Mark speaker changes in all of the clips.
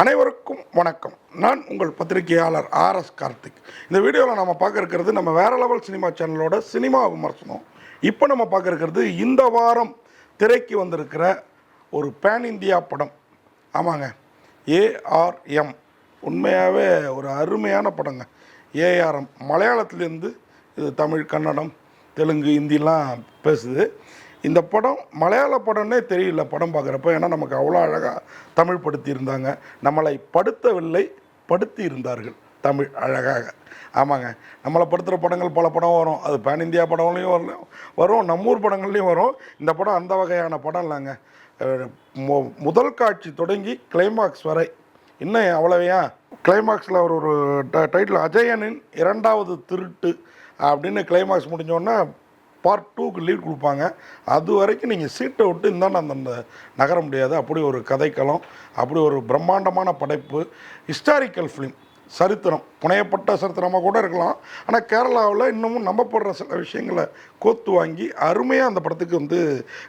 Speaker 1: அனைவருக்கும் வணக்கம். நான் உங்கள் பத்திரிகையாளர் ஆர்எஸ் கார்த்திக். இந்த வீடியோவில் நம்ம பார்க்க இருக்கிறது நம்ம வேற லெவல் சினிமா சேனலோட சினிமா விமர்சனம். இப்போ நம்ம பார்க்க இருக்கிறது இந்த வாரம் திரைக்கு வந்திருக்கிற ஒரு பேன் இந்தியா படம். ஆமாங்க. ஏஆர்எம் உண்மையாகவே ஒரு அருமையான படங்க. ஏஆர்எம் மலையாளத்துலேருந்து இது தமிழ் கன்னடம் தெலுங்கு ஹிந்திலாம் பேசுது. இந்த படம் மலையாள படம்னே தெரியல படம் பார்க்குறப்ப. ஏன்னா நமக்கு அவ்வளோ அழகாக தமிழ் படுத்தியிருந்தாங்க. நம்மளை படுத்தவில்லை படுத்தி இருந்தார்கள் தமிழ் அழகாக. ஆமாங்க. நம்மளை படுத்துகிற படங்கள் பல படம் வரும். அது பேன் இந்தியா படங்களையும் வரும் வரும். நம்ம ஊர் படங்கள்லையும் வரும். இந்த படம் அந்த வகையான படம் இல்லைங்க. மு- முதல் காட்சி தொடங்கி கிளைமாக்ஸ் வரை. இன்னும் அவ்வளவையா? கிளைமாக்ஸில் ஒரு ஒரு டைட்டில் அஜயனின் இரண்டாவது திருட்டு அப்படின்னு கிளைமாக்ஸ் முடிஞ்சோன்னா பார்ட் டூக்கு லீட் கொடுப்பாங்க. அது வரைக்கும் நீங்கள் சீட்டை விட்டு இந்தாண்ட அந்த நகர முடியாது. அப்படி ஒரு கதைக்களம் அப்படி ஒரு பிரம்மாண்டமான படைப்பு ஹிஸ்டாரிக்கல் ஃபிலிம் சரித்திரம் புனையப்பட்ட சரித்திரமாக கூட இருக்கலாம். ஆனால் கேரளாவில் இன்னமும் நம்பப்படுற சில விஷயங்களை கோத்து வாங்கி அருமையாக அந்த படத்துக்கு வந்து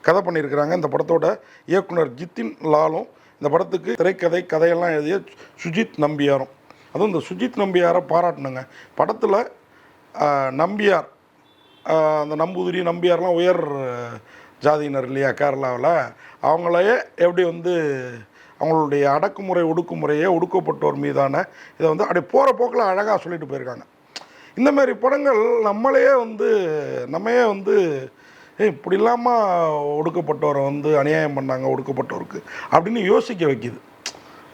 Speaker 1: கதை பண்ணியிருக்கிறாங்க. இந்த படத்தோட இயக்குனர் ஜித்தின் லாலும் இந்த படத்துக்கு திரைக்கதை கதையெல்லாம் எழுதிய சுஜித் நம்பியாரும். அதுவும் இந்த சுஜித் நம்பியாரை பாராட்டணுங்க. படத்தில் நம்பியார் அந்த நம்பூதிரி நம்பியார்லாம் உயர் ஜாதியினர் இல்லையா கேரளாவில்? அவங்களையே எப்படி வந்து அவங்களுடைய அடக்குமுறை ஒடுக்குமுறையே ஒடுக்கப்பட்டோர் மீதான இதை வந்து அப்படி போகிற போக்கில் அழகாக சொல்லிட்டு போயிருக்காங்க. இந்தமாரி படங்கள் நம்மளையே வந்து நம்மையே வந்து இப்படி இல்லாமல் ஒடுக்கப்பட்டவரை வந்து அநியாயம் பண்ணாங்க ஒடுக்கப்பட்டோருக்கு அப்படின்னு யோசிக்க வைக்குது.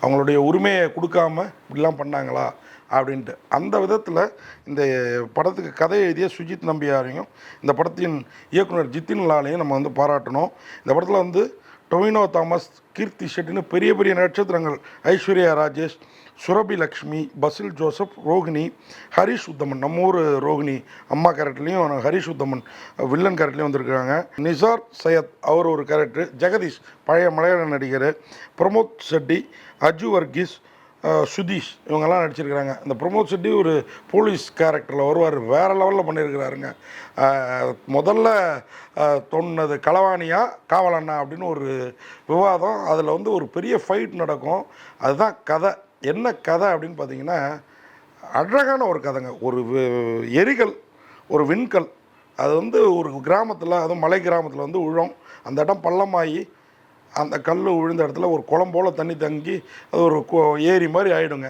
Speaker 1: அவங்களுடைய உரிமையை கொடுக்காம இப்படிலாம் பண்ணாங்களா அப்படின்ட்டு. அந்த விதத்தில் இந்த படத்துக்கு கதை எழுதிய சுஜித் நம்பியாரையும் இந்த படத்தின் இயக்குனர் ஜித்தின் லாலையும் நம்ம வந்து பாராட்டணும். இந்த படத்தில் வந்து டொவினோ தாமஸ் கீர்த்தி ஷெட்டின்னு பெரிய பெரிய நட்சத்திரங்கள். ஐஸ்வர்யா ராஜேஷ் சுரபி லக்ஷ்மி பசில் ஜோசப் ரோகிணி ஹரிஷ் உத்தமன். நம்ம ஊர் ரோஹிணி அம்மா கேரக்டர்லேயும் ஹரிஷ் உத்தமன் வில்லன் கேரக்டர்லேயும் வந்திருக்காங்க. நிசார் சையத் அவர் ஒரு கேரக்டர். ஜெகதீஷ் பழைய மலையாள நடிகர். பிரமோத் செட்டி அஜு வர்கீஸ் சுதீஷ் இவங்கெல்லாம் நடிச்சிருக்கிறாங்க. இந்த பிரமோத் செட்டி ஒரு போலீஸ் கேரக்டரில் வருவார். வேறு லெவலில் பண்ணியிருக்கிறாருங்க முதல்ல தொன்னது களவாணியா காவலண்ணா அப்படின்னு ஒரு விவாதம். அதில் வந்து ஒரு பெரிய ஃபைட் நடக்கும். அதுதான் கதை. என்ன கதை அப்படின்னு பார்த்தீங்கன்னா அழகான ஒரு கதைங்க. ஒரு எரிகல் ஒரு விண்கல். அது வந்து ஒரு கிராமத்தில் அதுவும் மலை கிராமத்தில் வந்து உழம். அந்த இடம் பள்ளமாகி அந்த கல் விழுந்த இடத்துல ஒரு குளம் போல் தண்ணி தங்கி அது ஒரு ஏரி மாதிரி ஆயிடுங்க.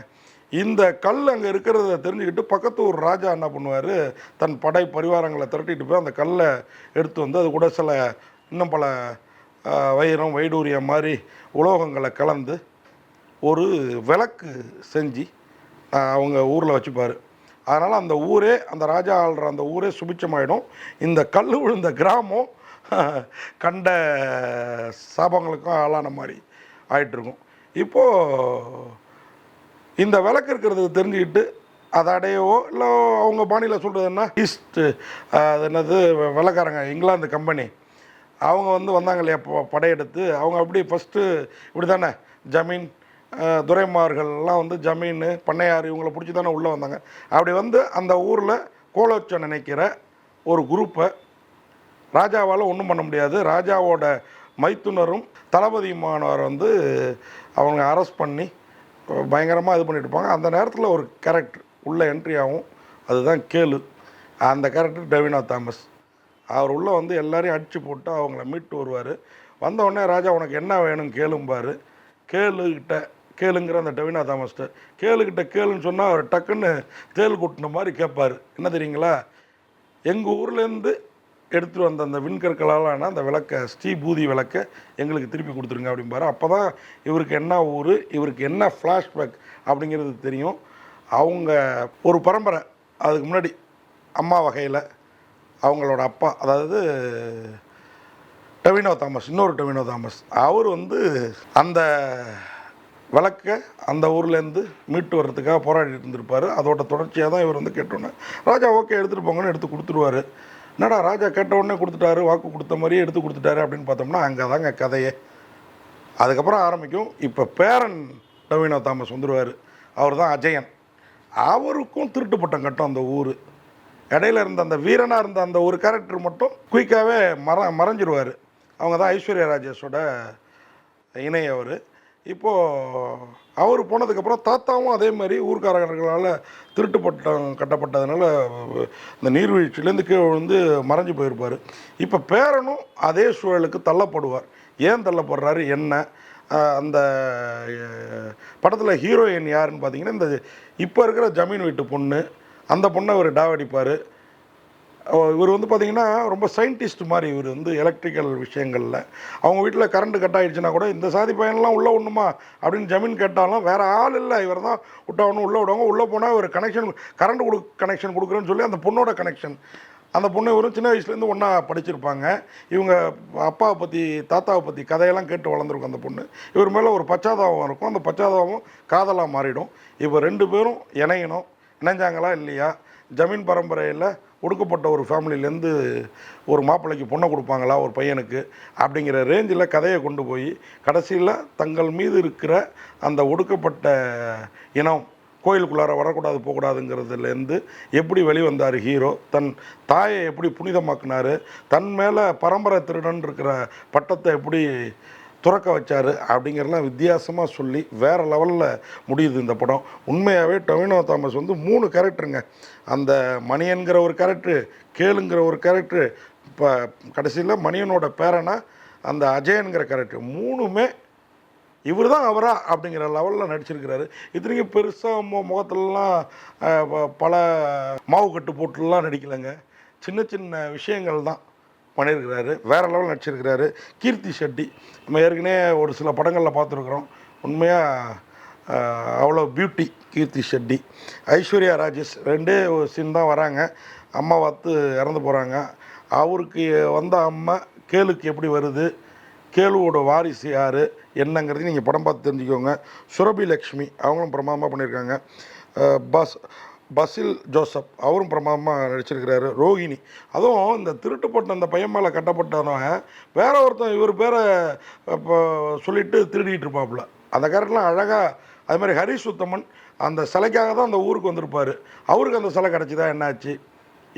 Speaker 1: இந்த கல் அங்கே இருக்கிறத தெரிஞ்சுக்கிட்டு பக்கத்து ஒரு ராஜா என்ன பண்ணுவார்? தன் படை பரிவாரங்களை திரட்டிட்டு போய் அந்த கல்லை எடுத்து வந்து அது கூட சில இன்னும் பல வைரம் வைடூரியம் மாதிரி உலோகங்களை கலந்து ஒரு விளக்கு செஞ்சு அவங்க ஊரில் வச்சுப்பார். அதனால் அந்த ஊரே அந்த ராஜா ஆள்ற அந்த ஊரே சுபிச்சமாயிடும் இந்த கல் விழுந்த கிராமம் கண்ட சாபங்களுக்கும் ஆளான மாதிரி ஆயிட்டிருக்கும். இப்போது இந்த விளக்கு இருக்கிறது தெரிஞ்சுக்கிட்டு அதை அடையவோ இல்லை அவங்க பாணியில் சொல்கிறதுன்னா ஈஸ்ட் அது என்னது விளக்காரங்க இங்கிலாந்து கம்பெனி அவங்க வந்து வந்தாங்க இல்லையா படையெடுத்து. அவங்க அப்படி ஃபஸ்ட்டு இப்படி தானே ஜமீன் துரைமார்கள்லாம் வந்து ஜமீன் பண்ணையார் இவங்களை பிடிச்சி தானே உள்ளே வந்தாங்க. அப்படி வந்து அந்த ஊரில் கோலோச்சம் நினைக்கிற ஒரு குரூப்பை ராஜாவால் ஒன்றும் பண்ண முடியாது. ராஜாவோட மைத்துனரும் தளபதியுமானவர் வந்து அவங்க அரெஸ்ட் பண்ணி பயங்கரமாக இது பண்ணிட்டு இருப்பாங்க. அந்த நேரத்தில் ஒரு கேரக்டர் உள்ளே என்ட்ரி ஆகும் அதுதான் கேளு. அந்த கேரக்டர் டெவினா தாமஸ். அவர் உள்ளே வந்து எல்லாரையும் அடித்து போட்டு அவங்கள மீட்டு வருவார். வந்த உடனே ராஜா உனக்கு என்ன வேணும் கேளும்பார். கேளுக்கிட்ட கேளுங்கிற அந்த டெவினா தாமஸ்ட்டு கேளுக்கிட்ட கேளுன்னு சொன்னால் அவர் டக்குன்னு தேல் கொட்டின மாதிரி கேட்பார் என்ன தெரியுங்களா? எங்கள் ஊர்லேருந்து எடுத்துகிட்டு வந்த அந்த விண்கற்களால் ஆனால் அந்த விளக்கை ஸ்ரீ பூதி விளக்கை எங்களுக்கு திருப்பி கொடுத்துருங்க அப்படிம்பாரு. அப்போ தான் இவருக்கு என்ன ஊர் இவருக்கு என்ன ஃப்ளாஷ்பேக் அப்படிங்கிறது தெரியும். அவங்க ஒரு பரம்பரை. அதுக்கு முன்னாடி அம்மா வகையில் அவங்களோட அப்பா அதாவது டொவினோ தாமஸ் இன்னொரு டொவினோ தாமஸ் அவர் வந்து அந்த விளக்கை அந்த ஊர்லேருந்து மீட்டு வர்றதுக்காக போராடிட்டு இருந்திருப்பார். அதோட தொடர்ச்சியாக தான் இவர் வந்து கேட்டோன்னே. ராஜா ஓகே எடுத்துகிட்டு போங்கன்னு எடுத்து கொடுத்துருவாரு. என்னடா ராஜா கேட்ட உடனே கொடுத்துட்டாரு வாக்கு கொடுத்த மாதிரியே எடுத்து கொடுத்துட்டாரு அப்படின்னு பார்த்தோம்னா அங்கே தாங்க கதையே. அதுக்கப்புறம் ஆரம்பிக்கும். இப்போ பேரன் டொவினோ தாமஸ் வந்துடுவார் அவர் தான் அஜயன். அவருக்கும் திருட்டு பட்டம் கட்டும் அந்த ஊர். இடையில இருந்த அந்த வீரனாக இருந்த அந்த ஒரு கேரக்டர் மட்டும் குயிக்காகவே மற மறைஞ்சிருவார். அவங்க தான் ஐஸ்வர்யா ராஜேஷோட இணை அவர். இப்போது அவர் போனதுக்கப்புறம் தாத்தாவும் அதே மாதிரி ஊர்க்காரர்களால் திருட்டு பட்டம் கட்டப்பட்டதுனால இந்த நீர்வீழ்ச்சியிலேருந்து கீழே விழுந்து மறைஞ்சு போயிருப்பார். இப்போ பேரனும் அதே சூழலுக்கு தள்ளப்படுவார். ஏன் தள்ளப்படுறாரு? என்ன? அந்த படத்தில் ஹீரோயின் யாருன்னு பார்த்தீங்கன்னா இந்த இப்போ இருக்கிற ஜமீன் வீட்டு பொண்ணு அந்த பொண்ணை அவர் டாவடிப்பார். இவர் வந்து பார்த்தீங்கன்னா ரொம்ப சயின்டிஸ்ட் மாதிரி இவர் வந்து எலக்ட்ரிக்கல் விஷயங்களில். அவங்க வீட்டில் கரண்ட் கட் ஆகிடுச்சுன்னா கூட இந்த சாதி பையன்லாம் உள்ளே ஒன்றுமா அப்படின்னு ஜமீன் கேட்டாலும் வேறு ஆள் இல்லை. இவர் தான் விட்டாகணும் உள்ளே விடுவாங்க. உள்ளே போனால் ஒரு கனெக்ஷன் கரண்ட் கொடு கனெக்ஷன் கொடுக்குறேன்னு சொல்லி அந்த பொண்ணோட கனெக்ஷன் அந்த பொண்ணு இவரும் சின்ன வயசுலேருந்து ஒன்றா படிச்சிருப்பாங்க. இவங்க அப்பாவை பற்றி தாத்தாவை பற்றி கதையெல்லாம் கேட்டு வளர்ந்துருக்கும் அந்த பொண்ணு. இவர் மேலே ஒரு பச்சாதாபம் இருக்கும். அந்த பச்சாதாபம் காதலாக மாறிடும். இப்போ ரெண்டு பேரும் இணையணும். இணைஞ்சாங்களா இல்லையா? ஜமீன் பரம்பரையில் ஒடுக்கப்பட்ட ஒரு ஃபேமிலியிலேருந்து ஒரு மாப்பிள்ளைக்கு பொண்ணை கொடுப்பாங்களா ஒரு பையனுக்கு அப்படிங்கிற ரேஞ்சில் கதையை கொண்டு போய் கடைசியில் தங்கள் மீது இருக்கிற அந்த ஒடுக்கப்பட்ட இனம் கோயிலுக்குள்ளார வரக்கூடாது போகக்கூடாதுங்கிறதுலேருந்து எப்படி வெளிவந்தார் ஹீரோ தன் தாயை எப்படி புனிதமாக்குனார்? தன் மேலே பரம்பரை திருடன் இருக்கிற பட்டத்தை எப்படி துறக்க வச்சாரு அப்படிங்கிறலாம் வித்தியாசமாக சொல்லி வேறு லெவலில் முடியுது இந்த படம். உண்மையாகவே டொமினோ தாமஸ் வந்து மூணு கேரக்டருங்க அந்த மணியன்கிற ஒரு கேரக்டரு கேளுங்கிற ஒரு கேரக்டரு இப்போ கடைசியில் மணியனோட பேரனா அந்த அஜயன்கிற கேரக்டர் மூணுமே இவர் தான் அவரா அப்படிங்கிற லெவலில் நடிச்சிருக்கிறாரு. இத்தனைக்கும் பெருசாக மு முகத்துலலாம் ப- பல மாவு கட்டு போட்டுலாம் நடிக்கலைங்க. சின்ன சின்ன விஷயங்கள் தான் பண்ணியிருக்கிறாரு. வேறு லெவல் நடிச்சிருக்கிறாரு. கீர்த்தி ஷெட்டி. நம்ம ஏற்கனவே ஒரு சில படங்களில் பார்த்துருக்குறோம். உண்மையாக அவ்வளோ பியூட்டி கீர்த்தி ஷெட்டி. ஐஸ்வர்யா ராஜேஷ் ரெண்டே ஒரு சீன் தான் வராங்க. அம்மா பார்த்து இறந்து போகிறாங்க அவருக்கு வந்த அம்மா கேளுக்கு எப்படி வருது? கேளுவோட வாரிசு யார்? என்னங்கிறதையும் நீங்கள் படம் பார்த்து தெரிஞ்சுக்கோங்க. சுரபி லக்ஷ்மி அவங்களும் பிரமாதமாக பண்ணியிருக்காங்க. பாஸ் பஸ் பசில் ஜோசப் அவரும் பிரமாதமாக நடிச்சிருக்கிறாரு. ரோஹிணி. அதுவும் இந்த திருட்டுப்பட்ட அந்த பையன் மேலே கட்டப்பட்டவன் வேற ஒருத்தன் இவர் பேரை இப்போ சொல்லிட்டு திருடிட்டு இருப்பாப்புல. அந்த கேரக்டர்லாம் அழகாக அது மாதிரி ஹரிசுத்தமன் அந்த சிலைக்காக தான் அந்த ஊருக்கு வந்திருப்பார். அவருக்கு அந்த சிலை கிடச்சிதா? என்னாச்சு?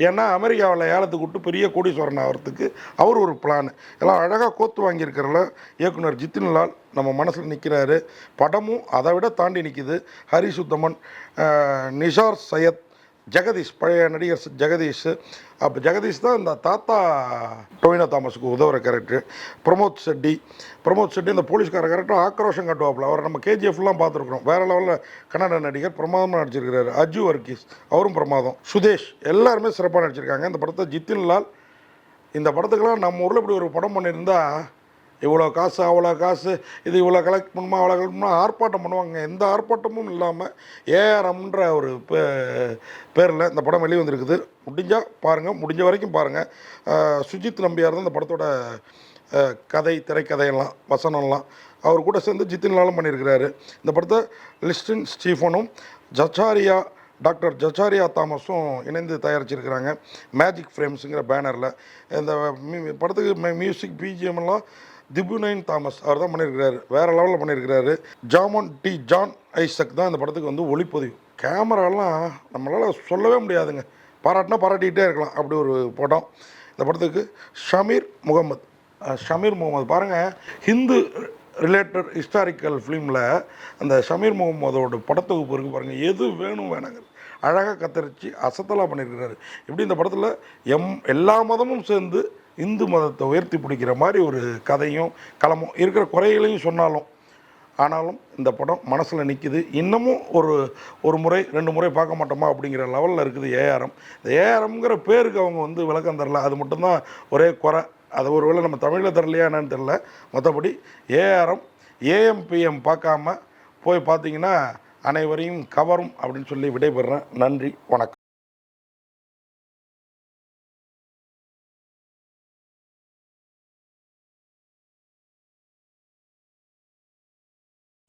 Speaker 1: ஏன்னா அமெரிக்காவில் ஏலத்துக்கு விட்டு பெரிய கோடீஸ்வரன் ஆகிறதுக்கு அவர் ஒரு பிளான் எல்லாம் அழகாக கோத்து வாங்கியிருக்கிறல இயக்குனர் ஜித்தின்லால். நம்ம மனசில் நிற்கிறாரு படமும் அதை விட தாண்டி நிற்கிது ஹரி சுத்தமன் நிஷார் சையத் ஜெகதீஷ் பழைய நடிகர் ஜெகதீஷ். அப்போ ஜெகதீஷ் தான் இந்த தாத்தா டொவினோ தாமஸுக்கு உதவுற கேரக்டர் பிரமோத் செட்டி பிரமோத் செட்டி இந்த போலீஸ்கார கேரக்டர் ஆக்ரோஷம் காட்டுவாப்புல. அவரை நம்ம கேஜிஎஃப்லாம் பார்த்துருக்குறோம். வேறு லெவலில் கன்னட நடிகர் பிரமாதமாக நடிச்சிருக்கிறாரு. அஜு வர்கீஸ் அவரும் பிரமாதம். சுதேஷ் எல்லாருமே சிறப்பாக நடிச்சிருக்காங்க. இந்த படத்தை ஜித்தின் லால் இந்த படத்துக்கெல்லாம் நம்ம ஊரில் இப்படி ஒரு படம் பண்ணியிருந்தால் இவ்வளோ காசு அவ்வளோ காசு இது இவ்வளோ கலெக்ட் பண்ணுமா அவ்வளோ கலெக்ட் பண்ணுமா ஆர்ப்பாட்டம் பண்ணுவாங்க. எந்த ஆர்ப்பாட்டமும் இல்லாமல் ஏஆர்எம்ன்ற ஒரு பே பேரில் இந்த படம் வெளியே வந்திருக்குது. முடிஞ்சால் பாருங்கள் முடிஞ்ச வரைக்கும் பாருங்கள் சுஜித் நம்பியார் தான் இந்த படத்தோட கதை திரைக்கதையெல்லாம் வசனம்லாம். அவர் கூட சேர்ந்து ஜித்தின்லாலும் பண்ணியிருக்கிறாரு. இந்த படத்தை லிஸ்டின் ஸ்டீஃபனும் ஜச்சாரியா டாக்டர் ஜச்சாரியா தாமஸும் இணைந்து தயாரிச்சிருக்கிறாங்க. மேஜிக் ஃப்ரேம்ஸுங்கிற பேனரில். இந்த படத்துக்கு மியூசிக் பிஜிஎம் எல்லாம் திபுனைன் தாமஸ் அவர் தான் பண்ணியிருக்கிறாரு. வேறு லெவலில் பண்ணியிருக்கிறாரு. ஜாமன் டி ஜான் ஐசக் தான் இந்த படத்துக்கு வந்து ஒளிப்பதிவு. கேமராலாம் நம்மளால் சொல்லவே முடியாதுங்க. பாராட்டினா பாராட்டிக்கிட்டே இருக்கலாம். அப்படி ஒரு படம். இந்த படத்துக்கு ஷமீர் முகமது. ஷமீர் முகமது. பாருங்கள் ஹிந்து ரிலேட்டட் ஹிஸ்டாரிக்கல் ஃபிலிமில் அந்த ஷமீர் முகமதோட படத்தொகுப்பு இருக்குது பாருங்கள் எது வேணும் வேணாங்க. அழகாக கத்தரிச்சு அசத்தலாக பண்ணியிருக்கிறாரு. இப்படி இந்த படத்தில் எம் எல்லா மதமும் சேர்ந்து இந்து மதத்தை உயர்த்தி பிடிக்கிற மாதிரி ஒரு கதையும் களமும் இருக்கிற குறைகளையும் சொன்னாலும் ஆனாலும் இந்த படம் மனசில் நிற்கிது இன்னமும் ஒரு ஒரு முறை ரெண்டு முறை பார்க்க மாட்டோமா அப்படிங்கிற லெவலில் இருக்குது ஏஆர்எம் இந்த ஏஆர்எம்ங்கிற பேருக்கு அவங்க வந்து விளக்கம் தரல. அது மட்டும்தான் ஒரே குறை. அது ஒரு வேளை நம்ம தமிழில் தரலையா என்னன்னு தெரில மற்றபடி ஏஆர்எம் ஏஎம்பிஎம் பார்க்காம போய் பார்த்தீங்கன்னா அனைவரையும் கவரும் அப்படின்னு சொல்லி விடைபெறுறேன் நன்றி வணக்கம்.